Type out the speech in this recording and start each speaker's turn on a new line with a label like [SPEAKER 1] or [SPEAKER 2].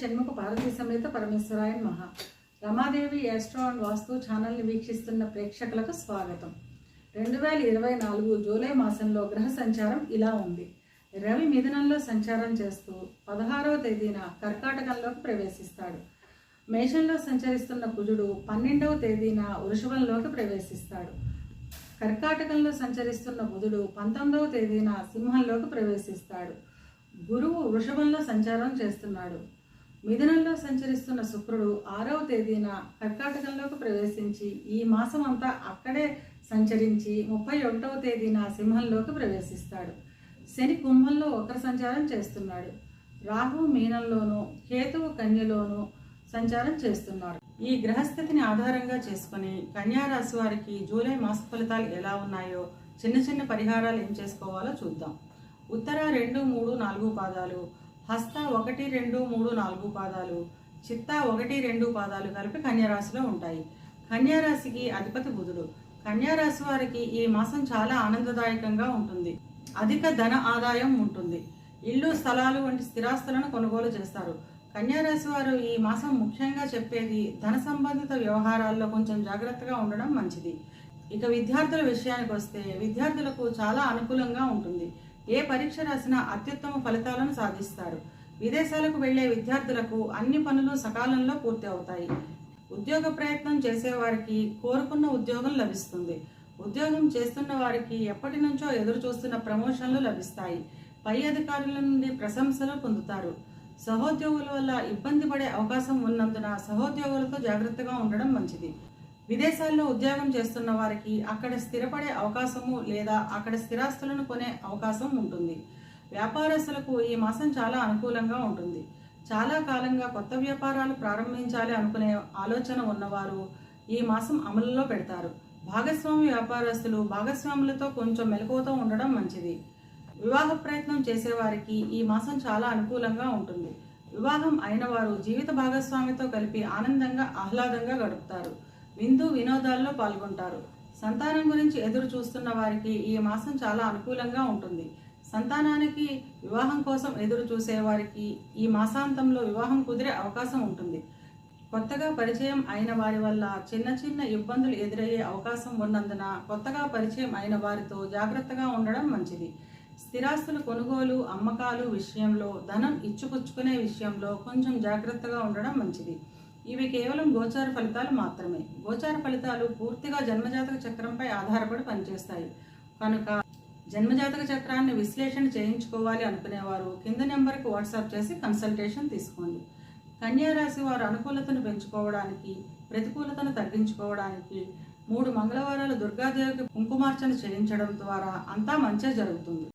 [SPEAKER 1] షణ్ముఖ పార్వతీ సమేత పరమేశ్వరాయన్ మహా Ramadevi astro and వాస్తు ఛానల్ని వీక్షిస్తున్న ప్రేక్షకులకు స్వాగతం. రెండు వేల ఇరవై నాలుగు జూలై మాసంలో గ్రహ సంచారం ఇలా ఉంది. రవి మిథునంలో సంచారం చేస్తూ పదహారవ తేదీన కర్కాటకంలోకి ప్రవేశిస్తాడు. మేషంలో సంచరిస్తున్న కుజుడు పన్నెండవ తేదీన వృషభంలోకి ప్రవేశిస్తాడు. కర్కాటకంలో సంచరిస్తున్న బుధుడు పంతొమ్మిదవ తేదీన సింహంలోకి ప్రవేశిస్తాడు. గురువు వృషభంలో సంచారం చేస్తున్నాడు. మిథునంలో సంచరిస్తున్న శుక్రుడు ఆరవ తేదీన కర్కాటకంలోకి ప్రవేశించి ఈ మాసం అంతా అక్కడే సంచరించి ముప్పై ఒకటవ తేదీన సింహంలోకి ప్రవేశిస్తాడు. శని కుంభంలో వక్ర సంచారం చేస్తున్నాడు. రాహు మీనంలోనూ కేతువు కన్యలోనూ సంచారం చేస్తున్నారు. ఈ గ్రహస్థితిని ఆధారంగా చేసుకుని కన్యారాశి వారికి జూలై మాస ఫలితాలు ఎలా ఉన్నాయో చిన్న చిన్న పరిహారాలు ఏం చేసుకోవాలో చూద్దాం. ఉత్తర రెండు మూడు నాలుగు పాదాలు హస్త ఒకటి రెండు మూడు నాలుగు పాదాలు చిత్త ఒకటి రెండు పాదాలు కలిపి కన్యారాశిలో ఉంటాయి. కన్యారాశికి అధిపతి బుధుడు. కన్యారాశి వారికి ఈ మాసం చాలా ఆనందదాయకంగా ఉంటుంది. అధిక ధన ఆదాయం ఉంటుంది. ఇల్లు స్థలాలు వంటి స్థిరాస్తులను కొనుగోలు చేస్తారు. కన్యారాశి వారు ఈ మాసం ముఖ్యంగా చెప్పేది ధన సంబంధిత వ్యవహారాల్లో కొంచెం జాగ్రత్తగా ఉండడం మంచిది. ఇక విద్యార్థుల విషయానికి వస్తే విద్యార్థులకు చాలా అనుకూలంగా ఉంటుంది. ఏ పరీక్ష రాసినా అత్యుత్తమ ఫలితాలను సాధిస్తారు. విదేశాలకు వెళ్ళే విద్యార్థులకు అన్ని పనులు సకాలంలో పూర్తి అవుతాయి. ఉద్యోగ ప్రయత్నం చేసేవారికి కోరుకున్న ఉద్యోగం లభిస్తుంది. ఉద్యోగం చేస్తున్న వారికి ఎప్పటి నుంచో ఎదురు చూస్తున్న ప్రమోషన్లు లభిస్తాయి. పై అధికారుల నుండి ప్రశంసలు పొందుతారు. సహోద్యోగుల వల్ల ఇబ్బంది పడే అవకాశం ఉన్నందున సహోద్యోగులతో జాగ్రత్తగా ఉండడం మంచిది. విదేశాల్లో ఉద్యోగం చేస్తున్న వారికి అక్కడ స్థిరపడే అవకాశము లేదా అక్కడ స్థిరాస్తులను కొనే అవకాశం ఉంటుంది. వ్యాపారస్తులకు ఈ మాసం చాలా అనుకూలంగా ఉంటుంది. చాలా కాలంగా కొత్త వ్యాపారాలు ప్రారంభించాలి అనుకునే ఆలోచన ఉన్నవారు ఈ మాసం అమలులో పెడతారు. భాగస్వామి వ్యాపారస్తులు భాగస్వాములతో కొంచెం మెలకువతో ఉండడం మంచిది. వివాహ ప్రయత్నం చేసేవారికి ఈ మాసం చాలా అనుకూలంగా ఉంటుంది. వివాహం అయిన వారు జీవిత భాగస్వామితో కలిపి ఆనందంగా ఆహ్లాదంగా గడుపుతారు. విందు వినోదాల్లో పాల్గొంటారు. సంతానం గురించి ఎదురు చూస్తున్న వారికి ఈ మాసం చాలా అనుకూలంగా ఉంటుంది. సంతానానికి వివాహం కోసం ఎదురు చూసే వారికి ఈ మాసాంతంలో వివాహం కుదిరే అవకాశం ఉంటుంది. కొత్తగా పరిచయం అయిన వారి వల్ల చిన్న చిన్న ఇబ్బందులు ఎదురయ్యే అవకాశం ఉన్నందున కొత్తగా పరిచయం అయిన వారితో జాగ్రత్తగా ఉండడం మంచిది. స్థిరాస్తుల కొనుగోలు అమ్మకాలు విషయంలో ధనం ఇచ్చుకొచ్చుకునే విషయంలో కొంచెం జాగ్రత్తగా ఉండడం మంచిది. ఇవి కేవలం గోచార ఫలితాలు మాత్రమే. గోచార ఫలితాలు పూర్తిగా జన్మజాతక చక్రంపై ఆధారపడి పనిచేస్తాయి. కనుక జన్మజాతక చక్రాన్ని విశ్లేషణ చేయించుకోవాలి అనుకునేవారు కింద నెంబర్కి వాట్సాప్ చేసి కన్సల్టేషన్ తీసుకోండి. కన్యారాశి వారు అనుకూలతను పెంచుకోవడానికి ప్రతికూలతను తగ్గించుకోవడానికి మూడు మంగళవారాలు దుర్గాదేవికి కుంకుమార్చన చేయించడం ద్వారా అంతా మంచే జరుగుతుంది.